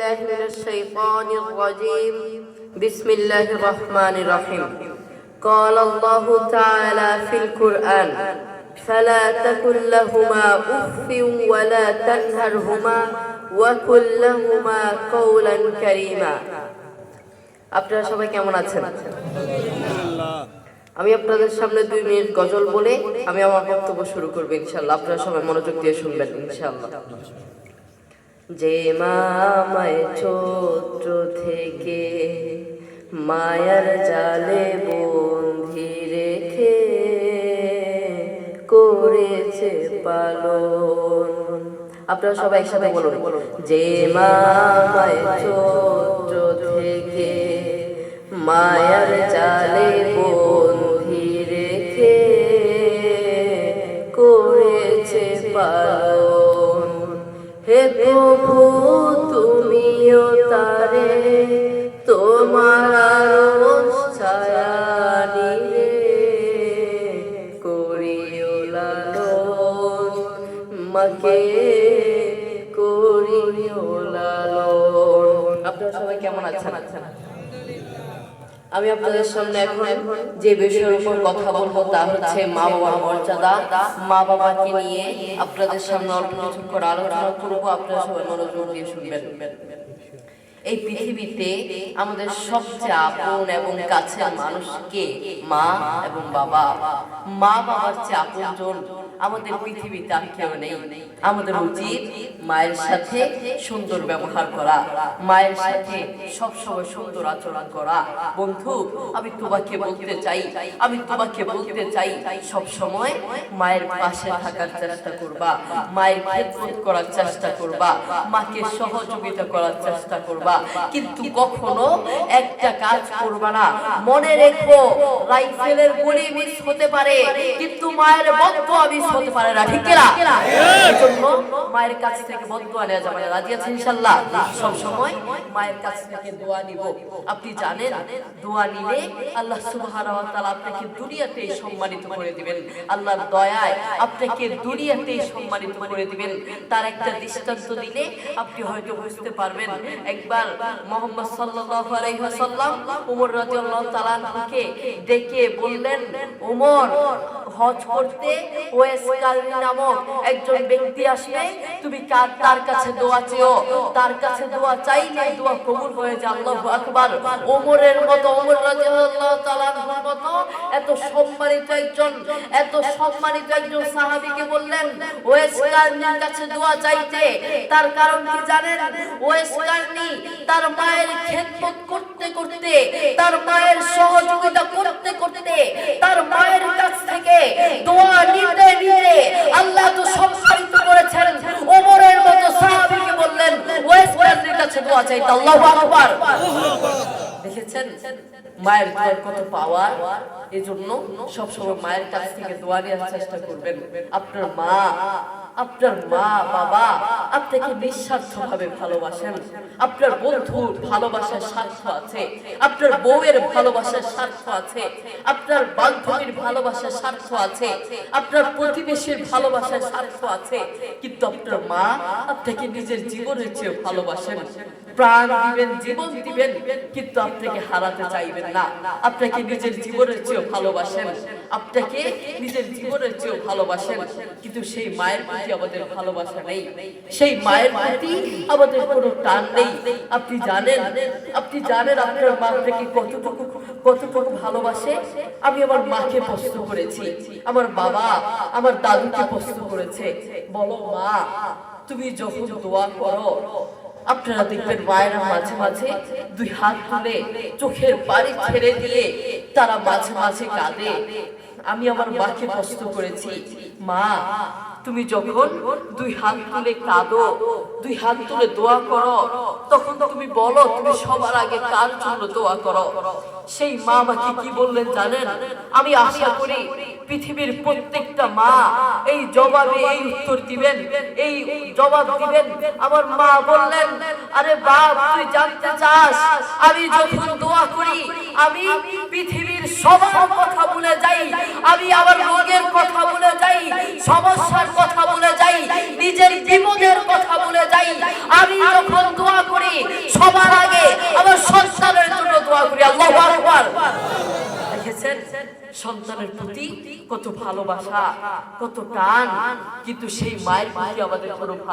بالله من الشيطان الرجيم بسم الله الرحمن الرحيم قال الله تعالى في القرآن فلا تكن لهما أف ولا تنهرهما وكن لهما قولا كريما আপনারা সবাই কেমন আছেন আমি আপনাদের সামনে দুই মিনিট গজল বলে আমি আমার বক্তব্য শুরু করবো ইনশাল্লাহ আপনারা সবাই মনোযোগ দিয়ে শুনবেন ইনশাল্লাহ যে মা আমায় ছোট থেকে মায়ার জালে বন্ধি রেখে করেছে পালন। আপনারা সবাই একসাথে বলুন যে মা আমায় ছোট থেকে মায়ার জালে প্রভু, তুমিও তারে, তোমার ছায়া নিয়ে করিও লালন। মাকে করিও লালন। আপনারা সবাই কেমন আছেন? আমি আপনাদের সামনে এখন যে বিষয়ের উপর কথা বলব তা হচ্ছে মা বাবার মর্যাদা। মা বাবাকে নিয়ে আপনাদের সামনে অল্প করে আলোচনা করব। আপনারা সবাই মনোযোগ দিয়ে শুনবেন। এই পৃথিবীতে আমাদের সবচেয়ে আপন এবং কাছের মানুষকে মা এবং বাবা। মা বাবার চেয়ে আপনজন আমাদের পৃথিবীতে আর কেউ নেই। আমাদের উচিত মায়ের সাথে সুন্দর ব্যবহার করা। মায়ের সাথে সব সময় সুন্দর আচরণ করা। বন্ধু আমি তোমাকে বলতে চাই। আমি তোমাকে বলতে চাই সব সময় মায়ের পাশে থাকার চেষ্টা করবা। মায়ের খেদমত করার চেষ্টা করবা। মাকে সহযোগিতা করার চেষ্টা করবা। কিন্তু কখনো একটা কাজ করবা না। মনে রেখো রাইফেলের গুলি মিস হতে পারে। কিন্তু মায়ের বদুয়া মিস হতে পারে না, ঠিক না এজন্য মায়ের কাছ থেকে বদুয়া নেওয়া যাবে রাজি আছেন ইনশাআল্লাহ? সব সময় মায়ের কাছ থেকে দোয়া নিব। আপনি জানেন, দোয়া নিলে আল্লাহ সুবহানাহু ওয়া তাআলা আপনাকে দুনিয়াতেই সম্মানিত করে দিবেন। আল্লাহর দয়ায় আপনাকে দুনিয়াতেই সম্মানিত করে দিবেন। তার একটা দৃষ্টান্ত দিলে আপনি হয়তো বুঝতে পারবেন। একবার মোহাম্মদ সাল্লাল্লাহু আলাইহি ওয়াসাল্লাম ওমর রাদিয়াল্লাহু তাআলা আনহুকে ডেকে বললেন ওমর হজ করতে ওয়েস নামক একজন ব্যক্তি আসবে, তুমি কার, তার কাছে দোয়া চেও। তার কাছে দোয়া দোয়া কবুল হয়ে যায়, আল্লাহু আকবার। ওমরের মতো, ওমর রাদিয়াল্লাহু তাআলা আনহুর মতো এত সম্মানিত একজন, এত সম্মানিত একজন সাহাবীকে বললেন, ওয়েস কারনির কাছে দোয়া চাইতে। তার কারণ কি জানেন? ওয়েস কারনি তার মায়ের খেদমত করতে করতে, তার মায়ের সহযোগিতা করতে করতে দোয়া চাইতে আল্লাহু আকবার। দেখেছেন? মায়ের দোয়ার কত পাওয়ার? এজন্য সবসময় মায়ের কাছ থেকে দোয়া নেওয়ার চেষ্টা করবেন। আপনার মা আপনার মা, বাবা আপনাকে নিঃস্বার্থ ভাবে ভালোবাসেন। আপনার বন্ধুর ভালোবাসার স্বার্থ আছে। আপনার বউয়ের ভালোবাসার স্বার্থ আছে। আপনার বান্ধবীর ভালোবাসার স্বার্থ আছে। আপনার প্রতিবেশীর ভালোবাসার স্বার্থ আছে। কিন্তু আপনার মা আপনাকে নিজের জীবনের চেয়ে ভালোবাসেন। প্রাণ দিবেন, জীবন দিবেন, কিন্তু আপনাকে হারাতে চাইবেন না। আপনাকে নিজের জীবনের চেয়ে ভালোবাসেন। আপনাকে নিজের জীবনের চেয়ে ভালোবাসেন। কিন্তু সেই মায়ের প্রতি আমাদের ভালোবাসা নেই। সেই মায়ের প্রতি আমাদের কোনো টান নেই। আপনি জানেন আপনি জানেন আপনার মা আপনাকে কতটুকু কতটুকু ভালোবাসে? আমি আমার মাকে প্রশ্ন করেছি। আমার বাবা আমার দাদুকে প্রশ্ন করেছে, বলো মা, তুমি যখন দোয়া করো, আপনারা দেখবেন মায়েরা মাঝে মাঝে দুই হাত তুলে চোখের বাড়ি ছেড়ে দিয়ে তারা মাঝে মাঝে কাঁদে। আমি আমার মাকে প্রশ্ন করেছি। মা, তুমি যখন দুই হাত তুলে কাঁদো, দুই হাত তুলে দোয়া করো, তখন তুমি বলো, তুমি সবার আগে কার জন্য দোয়া করো? সেই মা আমাকে কি বললেন জানেন? আমি আশা করি পৃথিবীর প্রত্যেকটা মা এই জবাবে এই উত্তর দিবেন, এই জবাব দিবেন। আমার মা বললেন, আরে বাপ, তুই জানতে চাস, আমি যখন দোয়া করি আমি পৃথিবীর সবার কথা ভুলে যাই, আমি আমার রোগের কথা ভুলে যাই, সমস্যার কথা ভুলে যাই, নিজের জীবনের কথা ভুলে যাই। আমি যখন দোয়া করি, সবার আগে আমার সন্তানের জন্য দোয়া করি। আল্লাহ আকবার। দেখেছেন? সন্তানের প্রতি কত ভালোবাসা, কত টান, কিন্তু সেই মায়ের প্রতি আমাদের কোনো ভালো